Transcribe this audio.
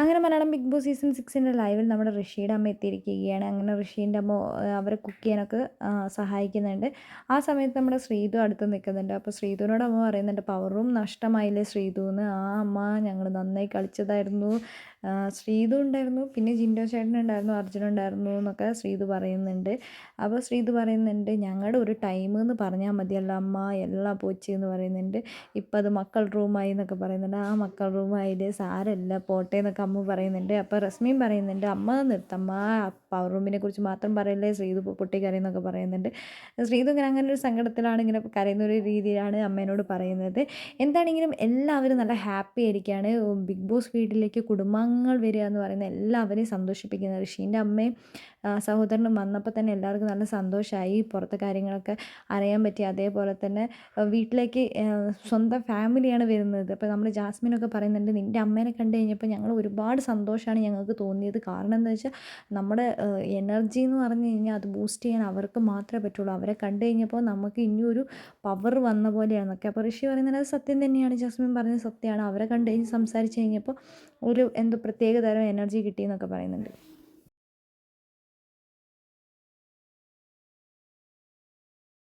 അങ്ങനെ Malayalam big boss season സിക്സിന്റെ ലൈവിൽ നമ്മുടെ ഋഷിയുടെ അമ്മ എത്തിയിരിക്കുകയാണ്. അങ്ങനെ ഋഷീന്റെ അമ്മ അവരെ കുക്ക് ചെയ്യാനൊക്കെ സഹായിക്കുന്നുണ്ട്. ആ സമയത്ത് നമ്മുടെ ശ്രീതു അടുത്ത് നിൽക്കുന്നുണ്ട്. അപ്പോൾ ശ്രീതുവിനോട് അമ്മ പറയുന്നുണ്ട് പവറും നഷ്ടമായില്ലേ ശ്രീതു എന്ന് ആ അമ്മ ഞങ്ങൾ നന്നായി കളിച്ചതായിരുന്നു. ശ്രീതു ഉണ്ടായിരുന്നു പിന്നെ ജിൻഡോ ചേട്ടൻ ഉണ്ടായിരുന്നു അർജുൻ ഉണ്ടായിരുന്നു എന്നൊക്കെ ശ്രീതു പറയുന്നുണ്ട്. അപ്പോൾ ശ്രീതു പറയുന്നുണ്ട് ഞങ്ങളുടെ ഒരു ടൈം എന്ന് പറഞ്ഞാൽ മതിയല്ലോ അമ്മ എല്ലാം പോച്ചി എന്ന് പറയുന്നുണ്ട്. ഇപ്പം അത് മക്കൾ റൂമായി എന്നൊക്കെ പറയുന്നുണ്ട്. ആ മക്കൾ റൂമായില്ലേ സാരല്ല പോട്ടെ എന്നൊക്കെ അമ്മ പറയുന്നുണ്ട്. അപ്പോൾ റസ്മിയും പറയുന്നുണ്ട് അമ്മ നിർത്തമ്മ പവർ റൂമിനെ കുറിച്ച് മാത്രം പറയല്ലേ? ശ്രീതു പൊട്ടി കരയെന്നൊക്കെ പറയുന്നുണ്ട്. ശ്രീതു ഇങ്ങനെ അങ്ങനെ ഒരു സങ്കടത്തിലാണ് ഇങ്ങനെ കരയുന്ന ഒരു രീതിയിലാണ് അമ്മേനോട് പറയുന്നത്. എന്താണെങ്കിലും എല്ലാവരും നല്ല ഹാപ്പി ആയിരിക്കുകയാണ് ബിഗ് ബോസ് വീട്ടിലേക്ക് കുടുംബാംഗങ്ങൾ വരിക എന്ന് പറയുന്നത് എല്ലാവരെയും സന്തോഷിപ്പിക്കുന്ന ഋഷീന്റെ അമ്മയും സഹോദരനും വന്നപ്പോൾ തന്നെ എല്ലാവർക്കും നല്ല സന്തോഷമായി പുറത്തെ കാര്യങ്ങളൊക്കെ അറിയാൻ പറ്റി. അതേപോലെ തന്നെ വീട്ടിലേക്ക് സ്വന്തം ഫാമിലിയാണ് വരുന്നത്. അപ്പോൾ നമ്മൾ ജാസ്മിനൊക്കെ പറയുന്നുണ്ട് നിന്റെ അമ്മേനെ കണ്ടു കഴിഞ്ഞപ്പോൾ ഞങ്ങൾ ഒരുപാട് സന്തോഷമാണ് ഞങ്ങൾക്ക് തോന്നിയത്. കാരണം എന്താ വെച്ചാൽ നമ്മുടെ എനർജി എന്ന് പറഞ്ഞു കഴിഞ്ഞാൽ അത് ബൂസ്റ്റ് ചെയ്യാൻ അവർക്ക് മാത്രമേ പറ്റുള്ളൂ. അവരെ കണ്ടു കഴിഞ്ഞപ്പോൾ നമുക്ക് ഇനിയൊരു പവർ വന്ന പോലെയാണെന്നൊക്കെ. അപ്പോൾ ഋഷി പറയുന്നത് അത് സത്യം തന്നെയാണ്. ജസ്മിൻ പറഞ്ഞത് സത്യമാണ്. അവരെ കണ്ടു കഴിഞ്ഞ് സംസാരിച്ച് കഴിഞ്ഞപ്പോൾ ഒരു എന്തോ പ്രത്യേക തരം എനർജി കിട്ടിയെന്നൊക്കെ പറയുന്നുണ്ട്.